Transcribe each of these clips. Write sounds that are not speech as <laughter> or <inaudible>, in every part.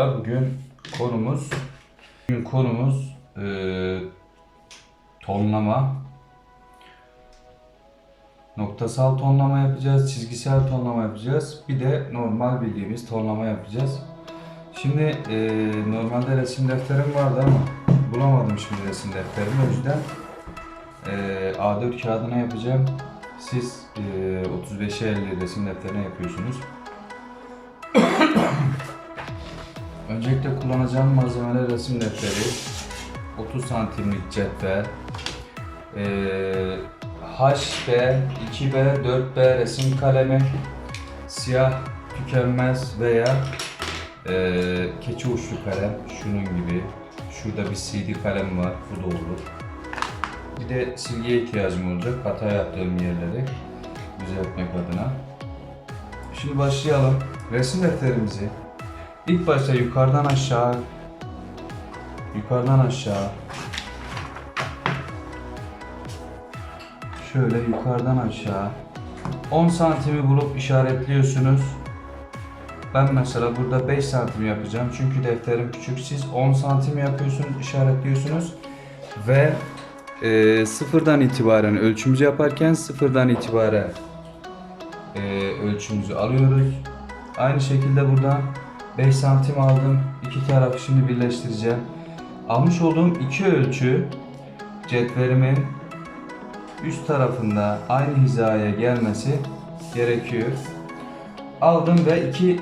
çocuklar bugün konumuz bugün konumuz eee, tonlama. Noktasal tonlama yapacağız, çizgisel tonlama yapacağız. Bir de normal bildiğimiz tonlama yapacağız. Şimdi eee, normalde resim defterim vardı ama bulamadım şimdi resim defterimi. O yüzden eee, A4 kağıdına yapacağım. Siz eee 35'e 50 resim defterine yapıyorsunuz. Öncelikle kullanacağım malzemeler resim defteri, 30 santimlik cetvel, eee HB, 2B, 4B resim kalemi, siyah tükenmez veya eee keçi uçlu kalem, şunun gibi. Şurada bir CD kalem var, bu da olur. Bir de silgiye ihtiyacım olacak, hata yaptığım yerleri düzeltmek adına. Şimdi başlayalım. Resim defterimizi ilk başta yukarıdan aşağı yukarıdan aşağı şöyle yukarıdan aşağı 10 santimi bulup işaretliyorsunuz. Ben mesela burada 5 santim yapacağım çünkü defterim küçük. Siz 10 santim yapıyorsunuz, işaretliyorsunuz ve e, sıfırdan itibaren ölçümüzü yaparken sıfırdan itibaren e, ölçümüzü alıyoruz. Aynı şekilde buradan 5 santim aldım. İki tarafı şimdi birleştireceğim. Almış olduğum iki ölçü cetvelimin üst tarafında aynı hizaya gelmesi gerekiyor. Aldım ve iki,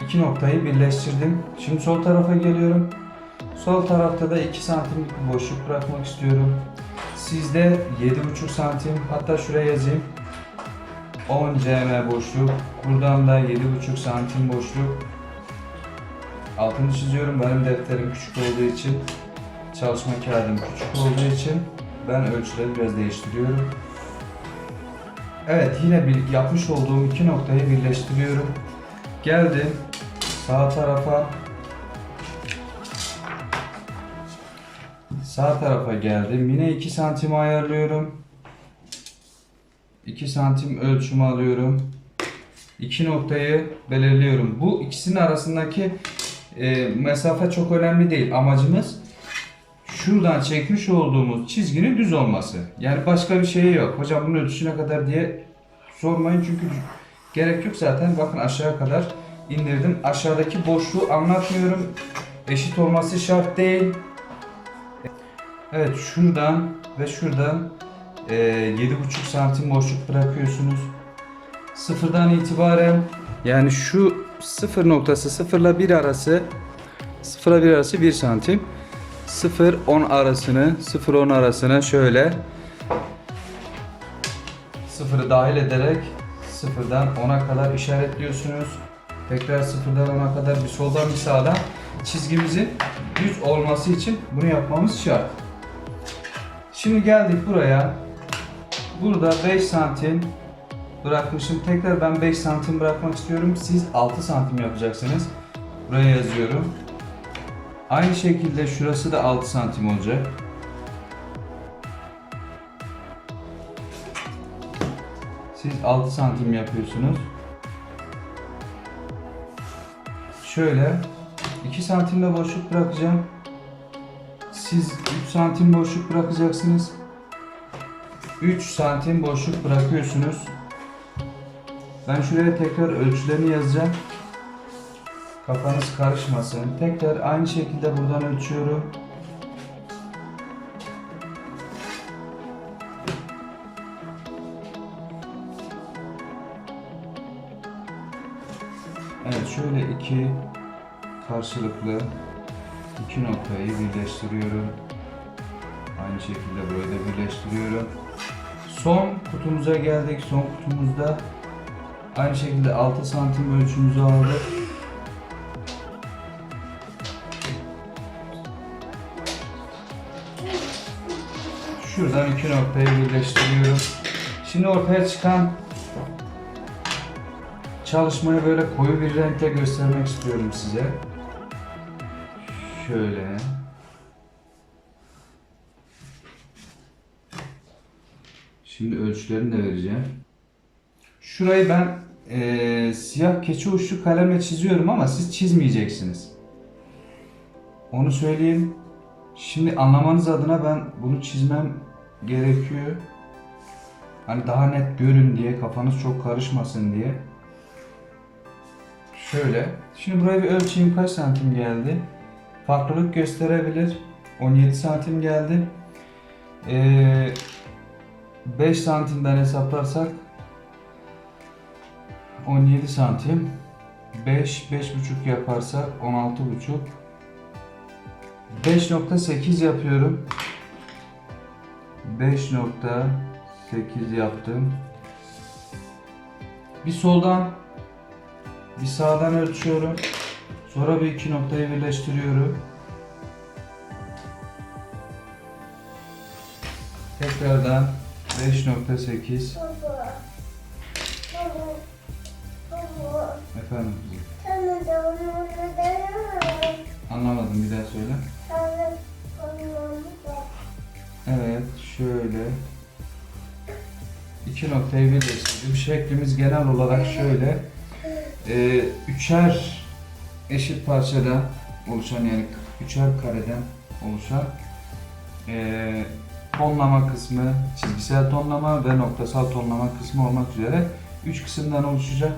iki noktayı birleştirdim. Şimdi sol tarafa geliyorum. Sol tarafta da 2 santimlik bir boşluk bırakmak istiyorum. Sizde 7,5 santim hatta şuraya yazayım. 10 cm boşluk. Buradan da 7,5 santim boşluk. Altını çiziyorum. Benim defterim küçük olduğu için, çalışma kağıdım küçük olduğu için ben ölçüleri biraz değiştiriyorum. Evet, yine bir yapmış olduğum iki noktayı birleştiriyorum. Geldim sağ tarafa. Sağ tarafa geldim. Yine 2 santim ayarlıyorum. 2 santim ölçümü alıyorum. İki noktayı belirliyorum. Bu ikisinin arasındaki e, mesafe çok önemli değil. Amacımız şuradan çekmiş olduğumuz çizginin düz olması. Yani başka bir şey yok. Hocam bunun ölçüsü ne kadar diye sormayın çünkü gerek yok zaten. Bakın aşağıya kadar indirdim. Aşağıdaki boşluğu anlatmıyorum. Eşit olması şart değil. Evet şuradan ve şuradan e, 7,5 santim boşluk bırakıyorsunuz. Sıfırdan itibaren yani şu sıfır noktası sıfırla bir arası sıfırla bir arası 1 santim. 0-10 arasını 0-10 arasına şöyle sıfırı dahil ederek sıfırdan 10'a kadar işaretliyorsunuz. Tekrar sıfırdan 10'a kadar bir soldan bir sağdan çizgimizin düz olması için bunu yapmamız şart. Şimdi geldik buraya. Burada 5 santim bırakmışım. Tekrar ben 5 santim bırakmak istiyorum. Siz 6 santim yapacaksınız. Buraya yazıyorum. Aynı şekilde şurası da 6 santim olacak. Siz 6 santim yapıyorsunuz. Şöyle 2 santimde boşluk bırakacağım. Siz 3 santim boşluk bırakacaksınız. 3 santim boşluk bırakıyorsunuz. Ben şuraya tekrar ölçülerini yazacağım. Kafanız karışmasın. Tekrar aynı şekilde buradan ölçüyorum. Evet şöyle iki karşılıklı iki noktayı birleştiriyorum. Aynı şekilde böyle birleştiriyorum. Son kutumuza geldik. Son kutumuzda aynı şekilde 6 santim ölçümüzü aldık. Şuradan iki noktayı birleştiriyorum. Şimdi ortaya çıkan çalışmayı böyle koyu bir renkle göstermek istiyorum size. Şöyle. Şimdi ölçülerini de vereceğim. Şurayı ben eee, siyah keçi uçlu kalemle çiziyorum ama siz çizmeyeceksiniz. Onu söyleyeyim. Şimdi anlamanız adına ben bunu çizmem gerekiyor. Hani daha net görün diye, kafanız çok karışmasın diye. Şöyle. Şimdi buraya bir ölçeyim kaç santim geldi. Farklılık gösterebilir. 17 santim geldi. Ee, 5 santimden hesaplarsak 17 santim. 5 5,5 yaparsak 16,5 5.8 yapıyorum. 5.8 yaptım. Bir soldan bir sağdan ölçüyorum. Sonra bir iki noktayı birleştiriyorum. Tekrardan 5.8 efendim kızım anlamadım bir daha söyle. Evet, şöyle. İki noktayı birleştirdim. Şeklimiz genel olarak şöyle. Ee, üçer eşit parçadan oluşan yani üçer kareden oluşan ee, tonlama kısmı, çizgisel tonlama ve noktasal tonlama kısmı olmak üzere üç kısımdan oluşacak.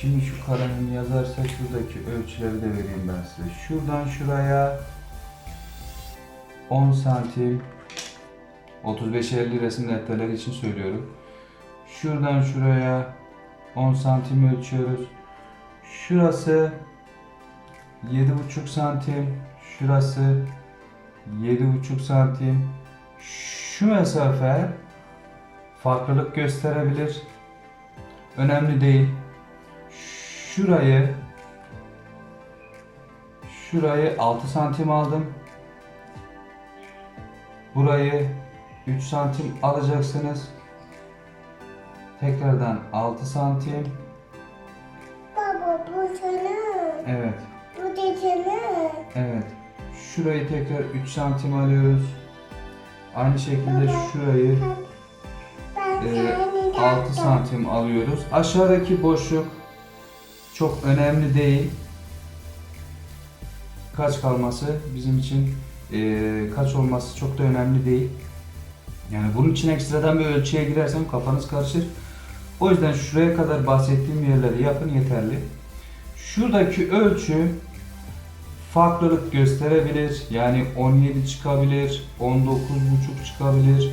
Şimdi şu karenin yazarsak şuradaki ölçüleri de vereyim ben size. Şuradan şuraya 10 santim 35-50 resim defterleri için söylüyorum. Şuradan şuraya 10 santim ölçüyoruz. Şurası 7,5 santim. Şurası 7,5 santim. Şu mesafe farklılık gösterebilir. Önemli değil. Şurayı şurayı 6 santim aldım. Burayı 3 santim alacaksınız. Tekrardan 6 santim. Baba bu sana. Evet, Bu da sana. evet. Şurayı tekrar 3 santim alıyoruz. Aynı şekilde şurayı Ben e, seni 6 santim alıyoruz. Aşağıdaki boşluk çok önemli değil. Kaç kalması bizim için e, kaç olması çok da önemli değil. Yani bunun için ekstradan bir ölçüye girersem kafanız karışır. O yüzden şuraya kadar bahsettiğim yerleri yapın yeterli. Şuradaki ölçü farklılık gösterebilir. Yani 17 çıkabilir, 19,5 çıkabilir,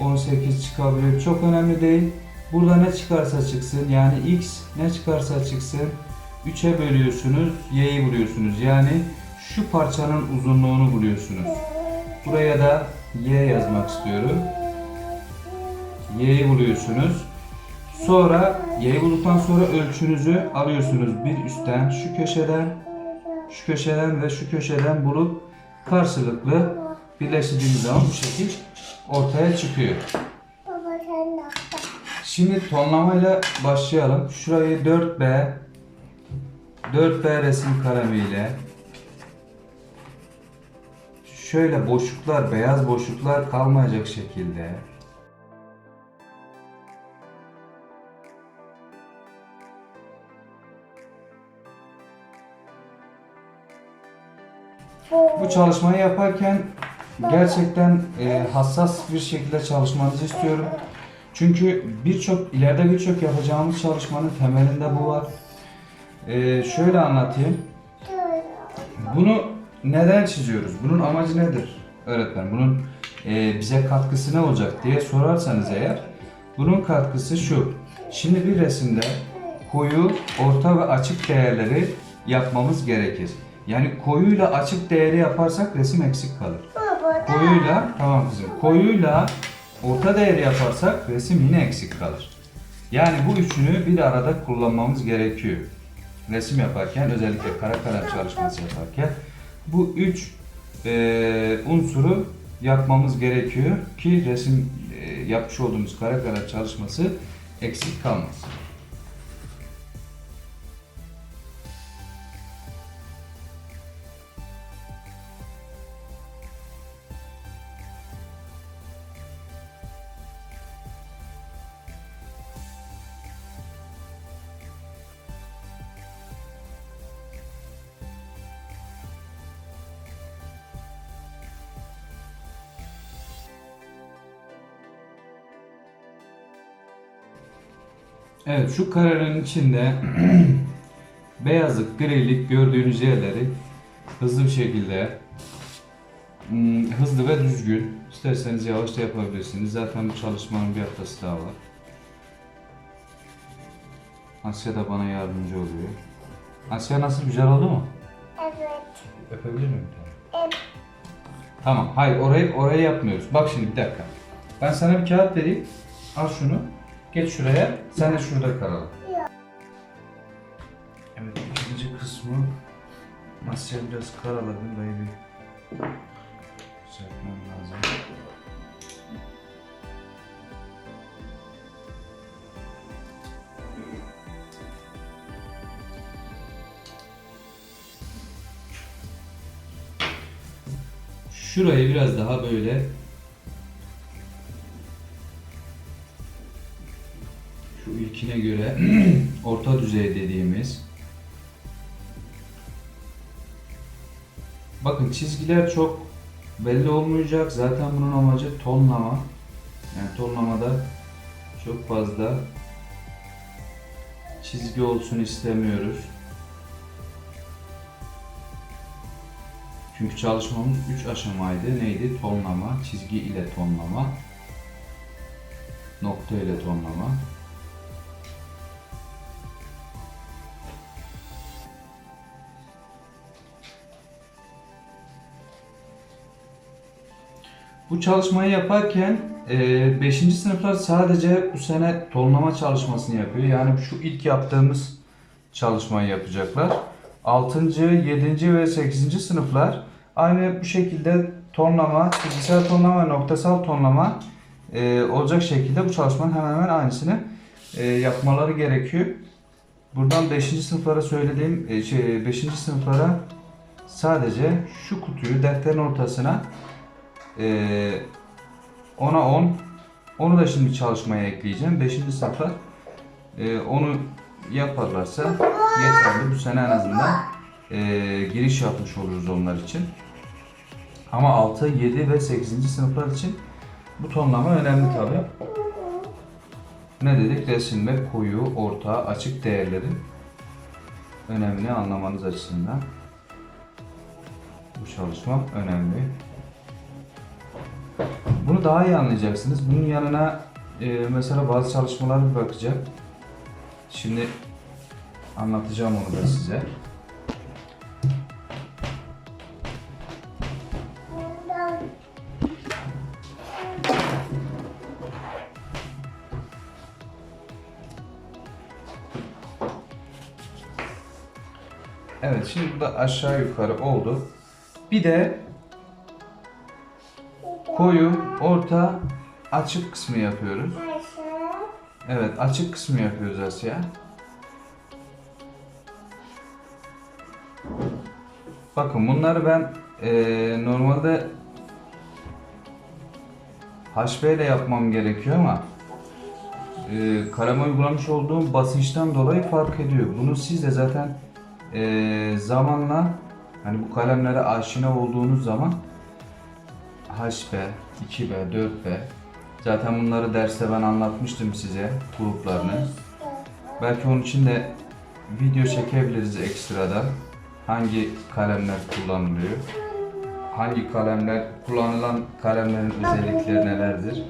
18 çıkabilir. Çok önemli değil. Burada ne çıkarsa çıksın yani x ne çıkarsa çıksın 3'e bölüyorsunuz, y'yi buluyorsunuz. Yani şu parçanın uzunluğunu buluyorsunuz. Buraya da y yazmak istiyorum. Y'yi buluyorsunuz. Sonra y'yi bulduktan sonra ölçünüzü alıyorsunuz. Bir üstten şu köşeden, şu köşeden ve şu köşeden bulup karşılıklı birleştirdiğimiz zaman bu şekil ortaya çıkıyor. Şimdi tonlamayla başlayalım. Şurayı 4B 4B resim kalemiyle şöyle boşluklar, beyaz boşluklar kalmayacak şekilde Bu çalışmayı yaparken gerçekten e, hassas bir şekilde çalışmanızı istiyorum. Çünkü birçok ileride birçok yapacağımız çalışmanın temelinde bu var. E, şöyle anlatayım. Bunu neden çiziyoruz? Bunun amacı nedir öğretmen? Bunun e, bize katkısı ne olacak diye sorarsanız eğer bunun katkısı şu. Şimdi bir resimde koyu, orta ve açık değerleri yapmamız gerekir. Yani koyuyla açık değeri yaparsak resim eksik kalır. Koyuyla, tamam kızım, koyuyla orta değeri yaparsak resim yine eksik kalır. Yani bu üçünü bir arada kullanmamız gerekiyor. Resim yaparken, özellikle kara kalem çalışması yaparken bu üç eee, unsuru yapmamız gerekiyor ki resim eee, yapmış olduğumuz kara kalem çalışması eksik kalmasın. Evet şu karenin içinde <clears throat> beyazlık, grilik gördüğünüz yerleri hızlı bir şekilde hmm, hızlı ve düzgün isterseniz yavaş da yapabilirsiniz. Zaten bu çalışmanın bir haftası daha var. Asya da bana yardımcı oluyor. Asya nasıl güzel oldu mu? Evet. Öpebilir miyim? Evet. Tamam. Hayır orayı orayı yapmıyoruz. Bak şimdi bir dakika. Ben sana bir kağıt vereyim. Al şunu. Geç şuraya. Sen de şurada. Yok. Evet ikinci kısmı Asya biraz karaladı. Dayı bir düzeltmem lazım. Şurayı biraz daha böyle göre <clears throat> orta düzey dediğimiz Bakın çizgiler çok belli olmayacak. Zaten bunun amacı tonlama. Yani tonlamada çok fazla çizgi olsun istemiyoruz. Çünkü çalışmamız 3 aşamaydı. Neydi? Tonlama, çizgi ile tonlama, nokta ile tonlama. Bu çalışmayı yaparken 5. sınıflar sadece bu sene tonlama çalışmasını yapıyor. Yani şu ilk yaptığımız çalışmayı yapacaklar. 6. 7. ve 8. sınıflar aynı bu şekilde tonlama, çizgisel tonlama noktasal tonlama e, olacak şekilde bu çalışmanın hemen hemen aynısını e, yapmaları gerekiyor. Buradan 5. sınıflara söylediğim, e, şey 5. sınıflara sadece şu kutuyu defterin ortasına ee, ona 10. Onu da şimdi çalışmaya ekleyeceğim. 5. sınıflar ee, onu yaparlarsa yeterli. Bu sene en azından ee, giriş yapmış oluruz onlar için. Ama 6, 7 ve 8. sınıflar için bu tonlama önemli tabi. Ne dedik? Resim ve koyu, orta, açık değerlerin önemini anlamanız açısından bu çalışma önemli. Bunu daha iyi anlayacaksınız. Bunun yanına e, mesela bazı çalışmalar bir bakacak. Şimdi anlatacağım onu da size. Evet şimdi bu da aşağı yukarı oldu. Bir de koyu, orta, açık kısmı yapıyoruz. Evet açık kısmı yapıyoruz Asya. Bakın bunları ben eee, normalde HB ile yapmam gerekiyor ama eee kaleme uygulamış olduğum basınçtan dolayı fark ediyor. Bunu siz de zaten eee, zamanla hani bu kalemlere aşina olduğunuz zaman HB, 2B, 4B zaten bunları derste ben anlatmıştım size gruplarını. Belki onun için de video çekebiliriz ekstradan. Hangi kalemler kullanılıyor? Hangi kalemler, kullanılan kalemlerin özellikleri nelerdir?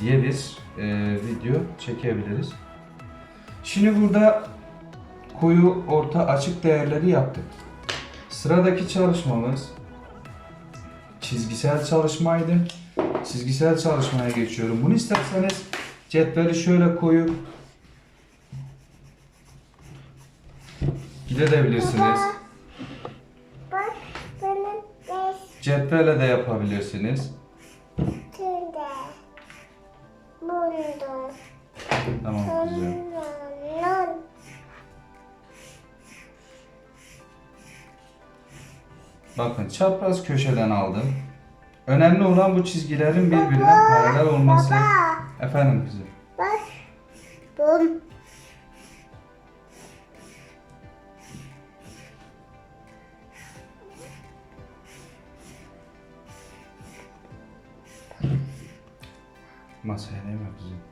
diye bir e, video çekebiliriz. Şimdi burada koyu, orta, açık değerleri yaptık. Sıradaki çalışmamız çizgisel çalışmaydı. Çizgisel çalışmaya geçiyorum. Bunu isterseniz cetveli şöyle koyup gidebilirsiniz. Cetvelle de yapabilirsiniz. Tamam güzel. Bakın çapraz köşeden aldım. Önemli olan bu çizgilerin birbirine paralel olması. Baba. Efendim kızım. Bak. Bum. Masaya değme kızım.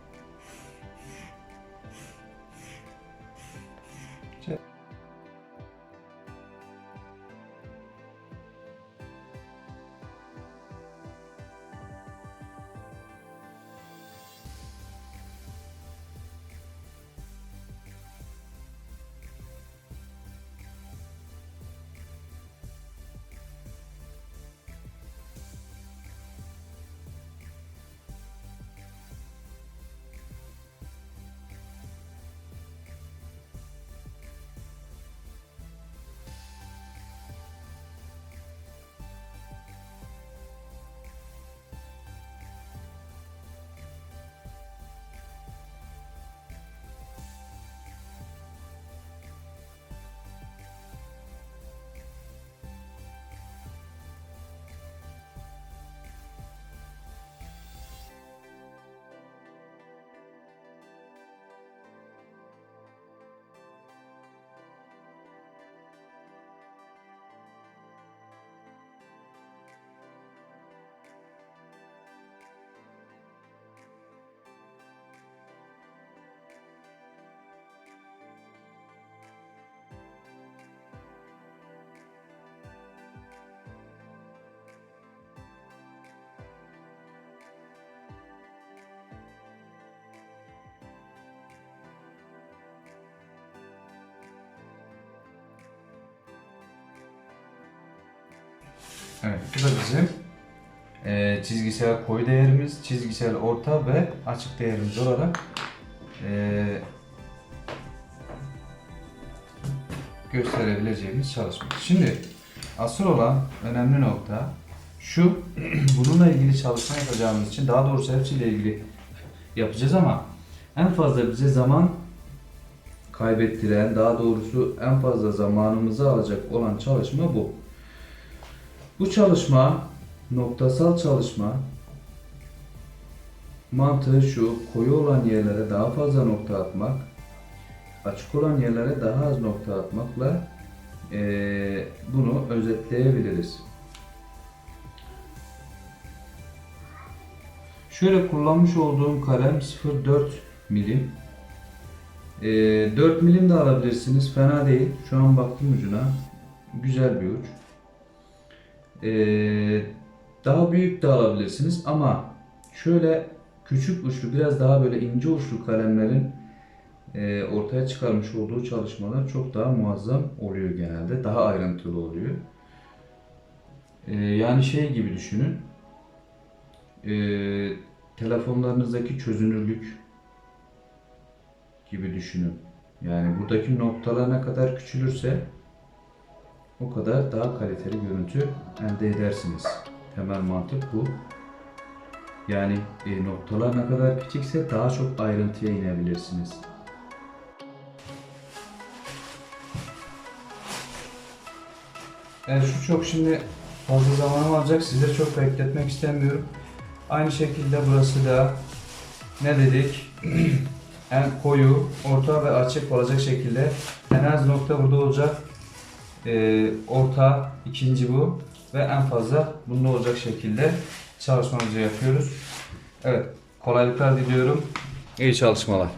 Evet, bu da bizim e, çizgisel koyu değerimiz, çizgisel orta ve açık değerimiz olarak e, gösterebileceğimiz çalışma. Şimdi asıl olan önemli nokta şu, <clears throat> bununla ilgili çalışma yapacağımız için daha doğrusu hepsiyle ilgili yapacağız ama en fazla bize zaman kaybettiren, daha doğrusu en fazla zamanımızı alacak olan çalışma bu. Bu çalışma, noktasal çalışma, mantığı şu, koyu olan yerlere daha fazla nokta atmak, açık olan yerlere daha az nokta atmakla eee, bunu özetleyebiliriz. Şöyle kullanmış olduğum kalem 0.4 milim. Eee 4 milim de alabilirsiniz. Fena değil. Şu an baktım ucuna. Güzel bir uç. Eee, daha büyük de alabilirsiniz ama şöyle küçük uçlu biraz daha böyle ince uçlu kalemlerin eee, ortaya çıkarmış olduğu çalışmalar çok daha muazzam oluyor genelde. Daha ayrıntılı oluyor. Eee, yani şey gibi düşünün. Eee, telefonlarınızdaki çözünürlük gibi düşünün. Yani buradaki noktalar ne kadar küçülürse o kadar daha kaliteli görüntü elde edersiniz. Temel mantık bu. Yani e, noktalar ne kadar küçükse daha çok ayrıntıya inebilirsiniz. Evet şu çok şimdi fazla zamanım alacak. Sizleri çok bekletmek istemiyorum. Aynı şekilde burası da ne dedik? <clears throat> en koyu, orta ve açık olacak şekilde en az nokta burada olacak. Ee, orta ikinci bu ve en fazla bunda olacak şekilde çalışmamızı yapıyoruz. Evet, kolaylıklar diliyorum. İyi çalışmalar.